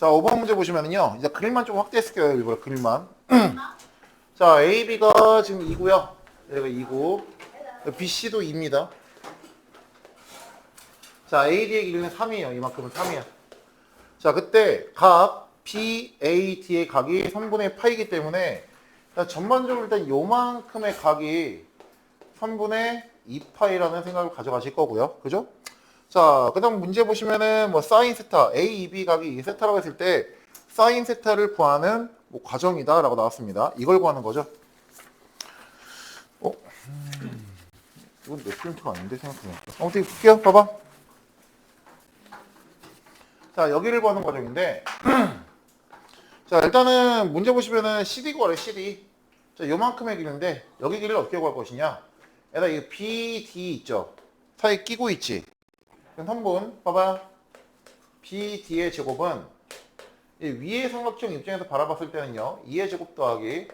자, 5번 문제 보시면은요. 이제 그림만 좀 확대했을게요. 일부러 그림만. 자, AB가 지금 2고요. 여기가 2고. BC도 2입니다. 자, AD의 길이는 3이에요. 이만큼은 3이야. 자, 그때 각 BAD의 각이 3분의 파이기 때문에 일단 전반적으로 일단 요만큼의 각이 3분의 2파이라는 생각을 가져가실 거고요. 그죠? 자, 그 다음 문제 보시면은 뭐 사인 세타, A, B 각이 이 세타라고 했을 때 사인 세타를 구하는 뭐 과정이다 라고 나왔습니다. 이걸 구하는 거죠. 어? 음, 이건 내 프린트가 아닌데 생각해보니까. 아무튼 볼게요. 봐봐. 자, 여기를 구하는 과정인데 자, 일단은 문제 보시면은 CD 구하래, CD. 자, 요만큼의 길인데 여기 길이를 어떻게 구할 것이냐? 얘다 이 BD 있죠? 사이에 끼고 있지? 그럼 한번 봐봐요. BD의 제곱은 이 위의 삼각형 입장에서 바라봤을 때는요. 2의 제곱 더하기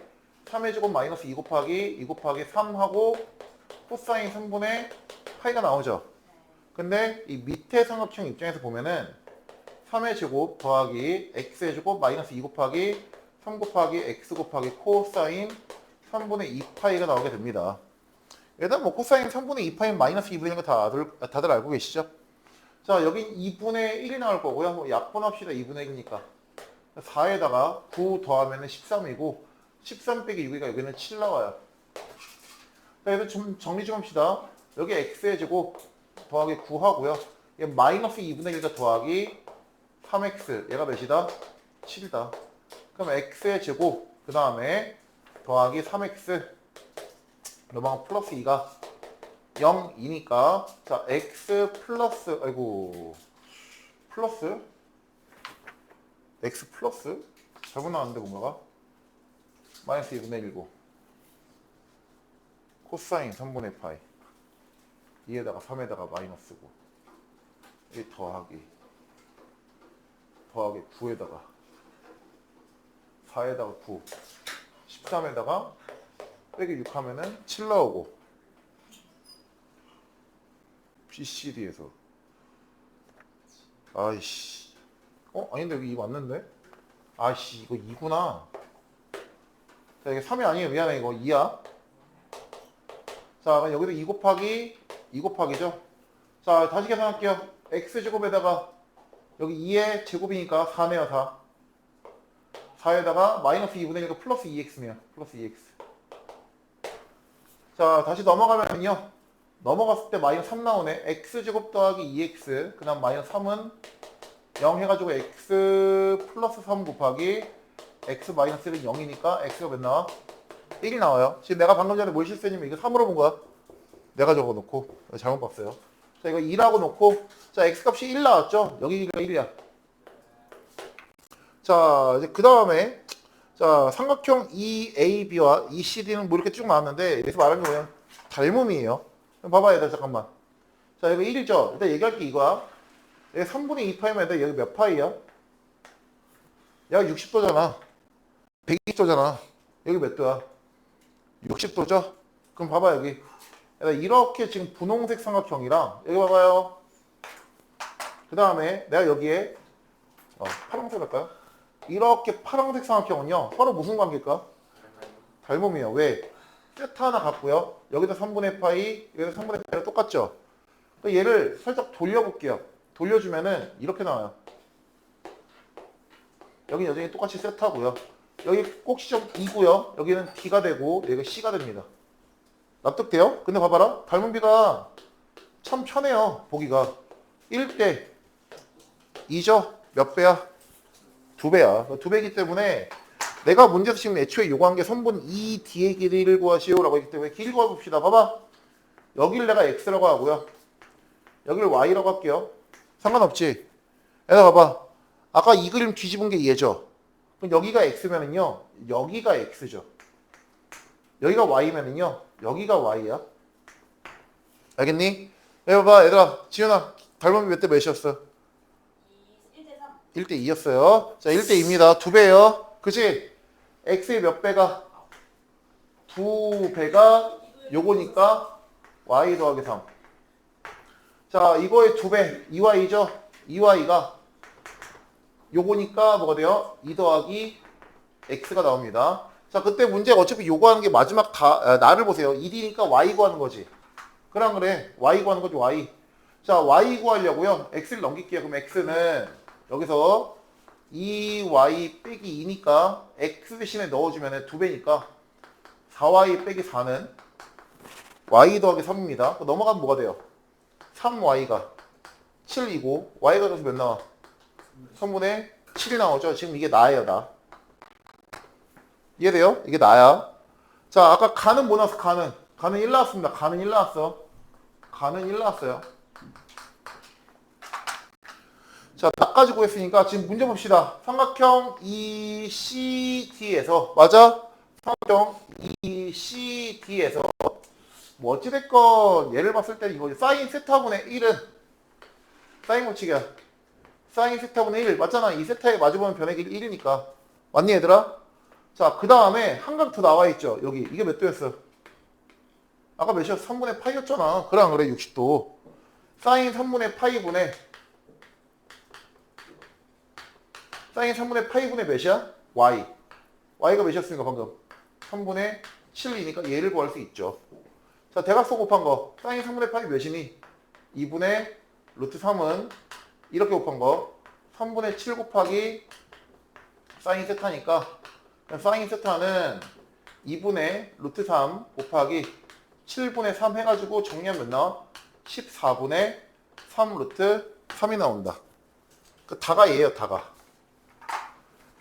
3의 제곱 마이너스 2 곱하기 2 곱하기 3하고 코사인 3분의 파이가 나오죠. 근데 이 밑에 삼각형 입장에서 보면은 3의 제곱 더하기 x의 제곱 마이너스 2 곱하기 3 곱하기 x 곱하기 코사인 3분의 2파이가 나오게 됩니다. 일단 뭐 코사인 3분의 2파이 마이너스 2분의 거 다들, 다들 알고 계시죠? 자, 여긴 2분의 1이 나올 거고요. 뭐 약분합시다. 2분의 1이니까. 4에다가 9 더하면 13이고 13 빼기 6이가 여기는 7 나와요. 자, 그래서 좀 정리 좀 합시다. 여기 x의 제곱 더하기 9 하고요. 얘 마이너스 2분의 1과 더하기 3x 얘가 몇이다? 7이다. 그럼 x의 제곱 그 다음에 더하기 3x 넘어가 플러스 2가 0이니까. 자 x 플러스 아이고. 플러스? X 플러스? 잘못 나왔는데 뭔가가? 마이너스 2분의 1고 코사인 3분의 파이. 2에다가 3에다가 마이너스고. 이 더하기. 더하기 9에다가. 4에다가 9 13에다가 빼기 6 하면은 7 나오고 BCD에서? 아이씨. 어? 아닌데 여기 이거 맞는데? 아이씨 이거 2구나. 자 이게 3이 아니에요. 미안해 이거. 2야. 자 그럼 여기도 2 곱하기 2 곱하기죠? 자 다시 계산할게요. X제곱에다가 여기 2의 제곱이니까 4네요 4 4에다가 마이너스 2분의 1과 플러스 2x네요. 플러스 2x 자 다시 넘어가면요 넘어갔을 때 마이너스 3 나오네. X제곱 더하기 2x 그 다음 마이너스 3은 0 해가지고 x 플러스 3 곱하기 x 마이너스 1은 0이니까 x가 몇 나와? 1이 나와요. 지금 내가 방금 전에 뭘 실수했냐면 이거 3으로 본 거야. 내가 적어놓고. 잘못 봤어요. 자 이거 2라고 놓고. 자 x값이 1 나왔죠? 여기가 1이야. 자 이제 그 다음에 자 삼각형 EAB와 ECD는 뭐 이렇게 쭉 나왔는데 여기서 말하는 게 뭐냐 닮음이에요 봐봐 얘들 잠깐만 자 이거 1이죠 일단 얘기할 게 이거야 여기 3분의 2파이면 여기 몇 파이야? 얘가 60도잖아 120도잖아 여기 몇 도야? 60도죠? 그럼 봐봐 여기 이렇게 지금 분홍색 삼각형이랑 여기 봐봐요 그 다음에 내가 여기에 어, 파란색 할까요? 이렇게 파란색 삼각형은요 서로 무슨 관계일까? 닮음이에요 왜? 세타 하나 갖고요 여기다 3분의 파이 여기다 3분의 파이랑 똑같죠? 얘를 살짝 돌려볼게요 돌려주면은 이렇게 나와요 여기 여전히 똑같이 세타고요 여기 꼭 시점 2고요 여기는 D가 되고 여기가 C가 됩니다 납득돼요? 근데 봐봐라 닮은 비가 참 편해요 보기가 1대 2죠? 몇 배야? 두 배야. 두 배이기 때문에 내가 문제에서 지금 애초에 요구한 게 선분 2D의 길이를 구하시오라고 했기 때문에 길이 구해봅시다. 봐봐. 여기를 내가 X라고 하고요. 여기를 Y라고 할게요. 상관없지? 얘가 봐봐. 아까 이 그림 뒤집은 게 얘죠? 그럼 여기가 X면은요. 여기가 X죠. 여기가 Y면은요. 여기가 Y야. 알겠니? 얘 봐봐. 얘들아. 지현아. 닮음이 몇 대 몇이었어? 1대 3. 1대 2였어요. 자, 1대 2입니다. 두 배예요. 그치? X의 몇 배가? 두 배가 요거니까 y 더하기 3. 자, 이거의 두 배, 2y죠? 2y가 요거니까 뭐가 돼요? 2 더하기 x가 나옵니다. 자, 그때 문제가 어차피 요거 하는 게 마지막 가, 아, 나를 보세요. 1이니까 y 구하는 거지. 그럼 그래. y 구하는 거지, y. 자, y 구하려고요. x를 넘길게요. 그럼 x는 여기서 2y 빼기 2니까 x 대신에 넣어주면 2배니까 4y 빼기 4는 y 더하기 3입니다. 넘어가면 뭐가 돼요? 3y가 7이고 y가 그래서 몇 나와? 3분의 7이 나오죠. 지금 이게 나예요, 나. 이해돼요? 이게 나야. 자, 아까 가는 뭐 나왔어? 가는. 가는 1 나왔습니다. 가는 1 나왔어. 가는 1 나왔어요. 자, 나까지 구했으니까 지금 문제 봅시다. 삼각형 ECD에서 맞아? 삼각형 ECD에서 뭐 어찌됐건 예를 봤을 때 이거 사인 세타분의 1은 사인 고치기야. 사인 세타분의 1 맞잖아. 이 세타에 마주보는 변의 길이 1이니까. 맞니 얘들아? 자, 그 다음에 한강 더 나와 있죠. 여기. 이게 몇 도였어? 아까 몇이었어? 3분의 파이였잖아. 그래 안 그래? 60도. 사인 3분의 파이분의 사인 3분의 파이분의 몇이야? y. y가 몇이었으니까 방금? 3분의 7이니까 얘를 구할 수 있죠. 자, 대각선 곱한 거. 사인 3분의 파이 몇이니? 2분의 루트 3은 이렇게 곱한 거. 3분의 7 곱하기 사인 세타니까 사인 세타는 2분의 루트 3 곱하기 7분의 3 해가지고 정리하면 몇 나와? 14분의 3 루트 3이 나온다. 그 다가 얘예요, 다가.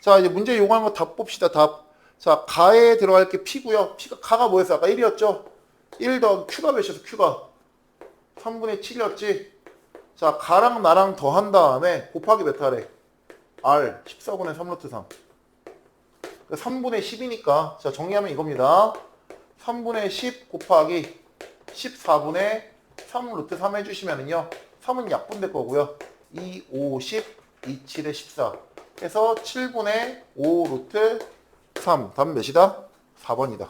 자, 이제 문제 요구하는 거답 봅시다, 답. 자, 가에 들어갈 게 P고요. P가, 가가 뭐였어? 아까 1이었죠? 1 더하기 Q가 몇이었어, Q가? 3분의 7이었지? 자, 가랑 나랑 더한 다음에 곱하기 몇 하래? R, 14분의 3 루트 3. 3분의 10이니까, 자, 정리하면 이겁니다. 3분의 10 곱하기 14분의 3 루트 3 해주시면은요. 3은 약분될 거고요. 2, 5, 10, 2, 7에 14. 해서 7분의 5 루트 3. 답은 몇이다? 4번이다.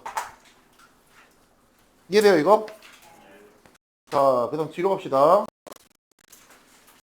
이해돼요, 이거? 자, 그 다음 뒤로 갑시다.